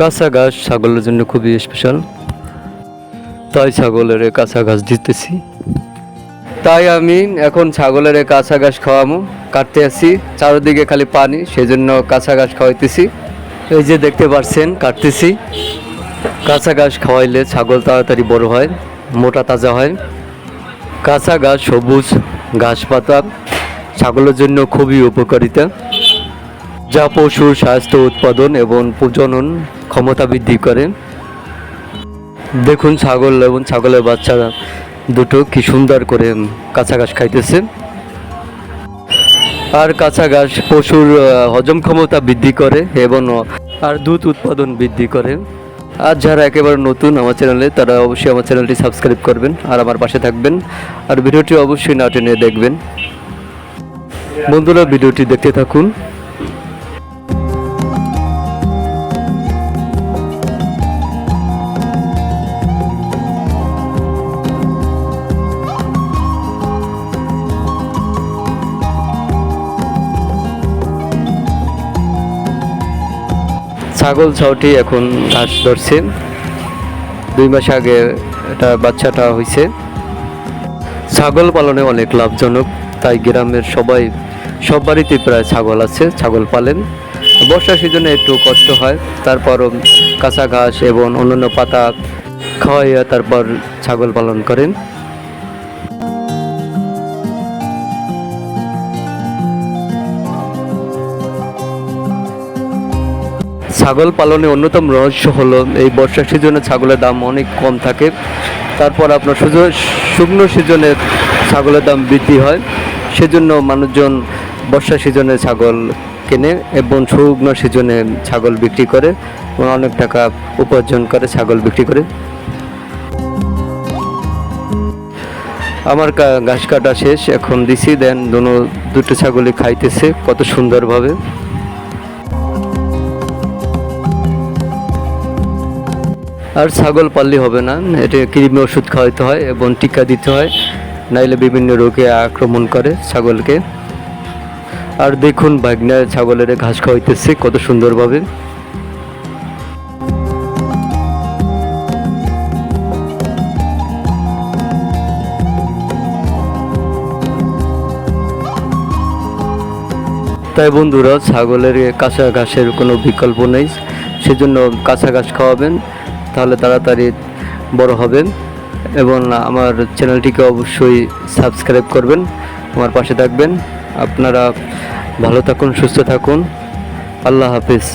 কাঁচা ঘাস ছাগলের জন্য খুবই স্পেশাল তাই ছাগলের কাঁচা ঘাস দিতেছি। তাই আমি এখন ছাগলের কাঁচা ঘাস খাওয়ামো কাটতে আসি, চারিদিকে খালি পানি সেই জন্য কাঁচা ঘাস খাওয়াইতেছি। এই যে দেখতে পাচ্ছেন কাটতেছি। কাঁচা ঘাস খাওয়াইলে ছাগল তাড়াতাড়ি বড় হয়, মোটা তাজা হয়। কাঁচা ঘাস, সবুজ ঘাস পাতা ছাগলের জন্য খুবই উপকারিতা। যা পশুর স্বাস্থ্য উৎপাদন এবং প্রজনন ক্ষমতা বৃদ্ধি করে। দেখুন ছাগল এবং ছাগলের বাচ্চারা দুটো কি সুন্দর করে কাঁচা ঘাস খাইতেছে। আর কাঁচা ঘাস পশুর হজম ক্ষমতা বৃদ্ধি করে এবং আর দুধ উৎপাদন বৃদ্ধি করে। আর যারা একেবারে নতুন আমার চ্যানেলে, তারা অবশ্যই আমার চ্যানেলটি সাবস্ক্রাইব করবেন আর আমার পাশে থাকবেন। আর ভিডিওটি অবশ্যই না টেনে দেখবেন। বন্ধুরা, ভিডিওটি দেখতে থাকুন। ছাগল ছাউটি এখন ঘাস ধরছে। দুই মাস আগে এটা বাচ্চাটা হয়েছে ছাগল পালনে অনেক লাভজনক, তাই গ্রামের সবাই, সব বাড়িতে প্রায় ছাগল আছে, ছাগল পালেন। বর্ষা সিজনে একটু কষ্ট হয় তারপরও কাঁচা ঘাস এবং অন্যান্য পাতা খাওয়াইয়া তারপর ছাগল পালন করেন। ছাগল পালনে অন্যতম রহস্য হলো এই বর্ষা সিজনে ছাগলের দাম অনেক কম থাকে। তারপর আপনার শুকনো সিজনে ছাগলের দাম বৃদ্ধি হয়। সেজন্য মানুষজন বর্ষা সিজনে ছাগল কেনে এবং শুকনো সিজনে ছাগল বিক্রি করে অনেক টাকা উপার্জন করে ছাগল বিক্রি করে। আমার ঘাস কাটা শেষ, এখন দিছি দুনো, দুটো ছাগলই খাইতেছে, কত সুন্দরভাবে। আর ছাগল পাললে হবে না। এটা কৃমি ওষুধ খাওয়াইতে হয় এবং টিকা দিতে হয়, নাইলে বিভিন্ন রোগে আক্রমণ করে ছাগলকে। আর দেখুন ভাগনা ছাগলের ঘাস খাওয়াইতেছে কত সুন্দরভাবে। তাই বন্ধুরা, ছাগলের কাঁচা ঘাসের কোনো বিকল্প নেই। সেজন্য কাঁচা ঘাস খাওয়াবেন। তাহলে তাড়াতাড়ি বড় হবেন এবং আমার চ্যানেলটিকে অবশ্যই সাবস্ক্রাইব করবেন, আমার পাশে থাকবেন। আপনারা ভালো থাকুন, সুস্থ থাকুন। আল্লাহ হাফিজ।